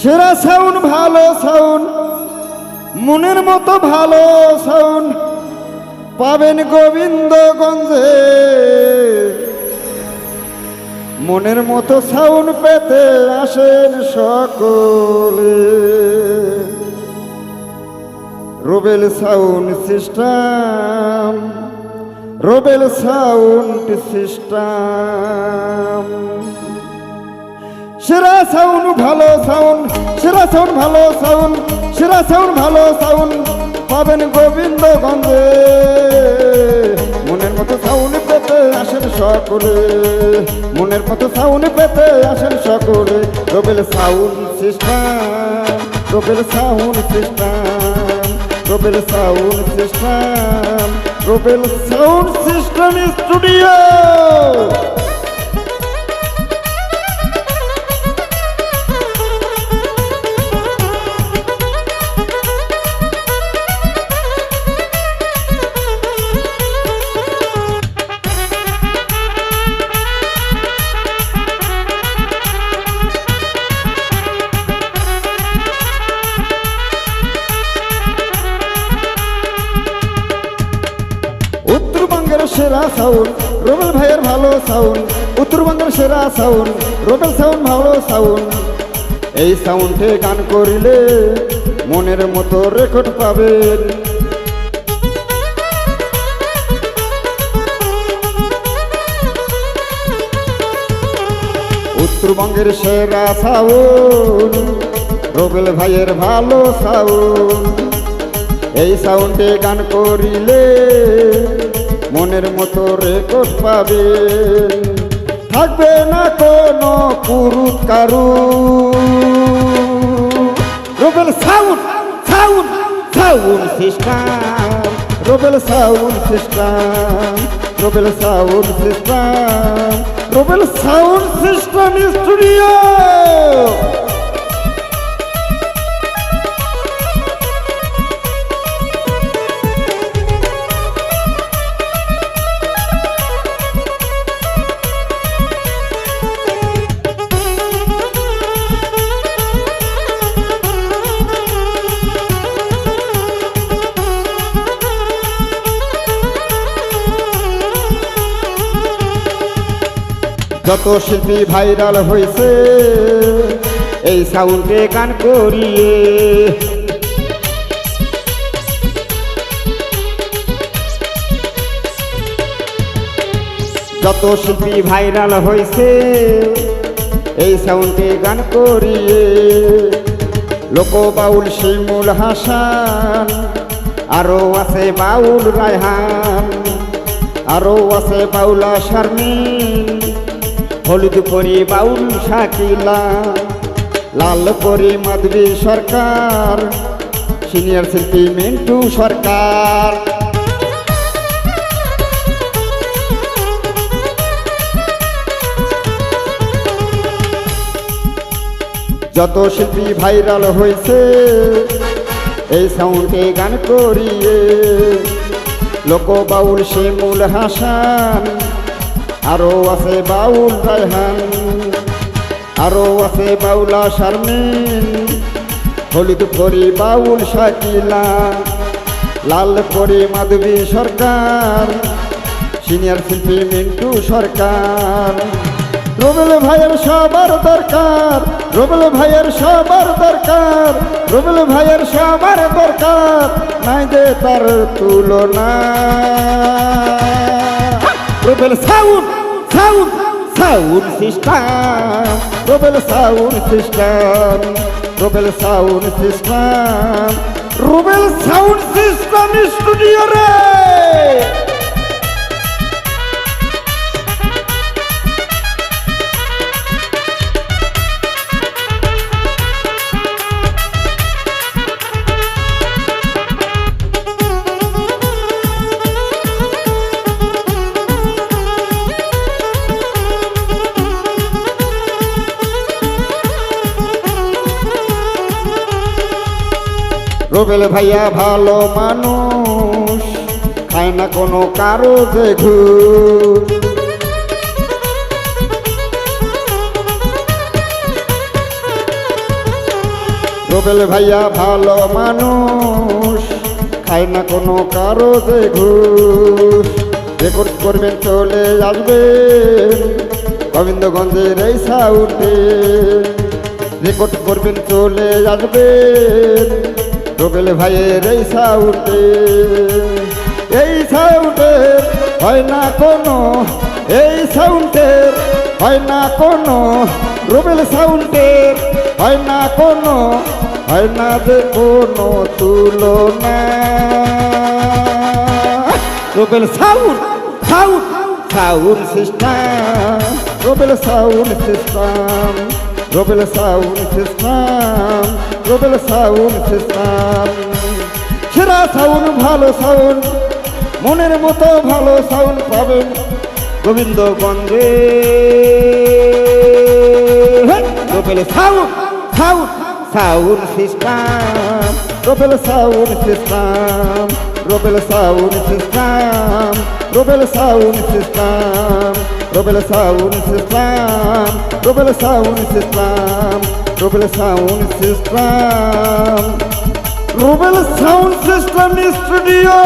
সেরা সাউন ভালো সাউন মনের মতো ভালো সাউন পাবেন গোবিন্দগঞ্জে। মনের মতো সাউন পেতে আসেন সকলে। Robel sound system Robel sound system সেরা সাউন্ড ভালো সাউন্ড সেরা সাউন্ড ভালো সাউন্ড সেরা সাউন্ড ভালো সাউন্ড পাবেন গোবিন্দগঞ্জে। মনের মতো সাউন্ড পেতে আসেন সকলে, মনের মতো সাউন্ড পেতে আসেন সকলে। Robel sound system Robel sound system Robel sound system Robel sound system studio সেরা সাউন্ড রোবেল ভাইয়ের ভালো সাউন্ড উত্তরবঙ্গের সেরা সাউন্ড রোবেল সাউন্ড ভালো সাউন্ড এই সাউন্ডে গান করিলে মনের মতো রেকর্ড পাবেন। উত্তরবঙ্গের সেরা সাউন্ড রোবেল ভাইয়ের ভালো সাউন্ড এই সাউন্ডে গান করিলে মনের মতো রেকর্ড পাবেন থাকবে না কোনো কুরুত কারু। Robel sound sound sound system Robel sound system Robel sound system Robel sound system studio. যত শিল্পী ভাইরাল হয়েছে, এই সাউন্ডে গান করিয়ে যত শিল্পী ভাইরাল হয়েছে, এই সাউন্ডে গান করিয়ে লোক বাউল শিমুল হাসান, আরও আছে বাউল রায়হান, আরও আছে বাউলা শারমিন। হলুদ পরি বাউল শাকিলা, লাল পরি মাধবী সরকার, সিনিয়র শিল্পী মিন্টু সরকার। যত শিল্পী ভাইরাল হয়েছে, এই সাউন্ডে গান করিয়ে লোক বাউল শিমুল হাসান আরও আছে বাউল রায়হান, আরও আছে বাউলা শারমিন, হলুদ পরি বাউল শাকিলা, লাল পরি মাধবী সরকার, সিনিয়র শিল্পী মিন্টু সরকার। রোবেল ভাইয়ের সবার দরকার, রোবেল ভাইয়ের সবার দরকার, রোবেল ভাইয়ের সবার দরকার, নাই যে তার তুলনা। Robel sound sound sound system Robel sound system Robel sound system Robel sound system studio রে রোবেল ভাইয়া ভালো মানুষ, খায় না কোনো কারও যে ঘুষ। ভাইয়া ভালো মানুষ, খায় না কোনো কারও যে ঘুষ। রেকর্ড করবেন, চলে আসবেন গোবিন্দগঞ্জের এই সাউন্ডে। রেকর্ড করবেন, চলে আসবেন রোবেল ভাইয়ের এই সাউন্ডে এই সাউন্ডের হয় না কোনো, এই সাউন্ডের হয় না কোনো, রুবেল সাউন্ডের হয় না কোনো, হয় না যে কোনো তুলনা। Rubel sound sound sound system. Rubel sound system, Rubel sound system. Rubel sound system. সেরা সাউন্ড, ভালো সাউন্ড, মনের মতো ভালো সাউন্ড পাবেন গোবিন্দগঞ্জে Robel sound sound sound system. Robel sound system, Robel sound system, Robel sound system, Robel sound system, Robel sound system. Robel sound system. Rubel sound system studio.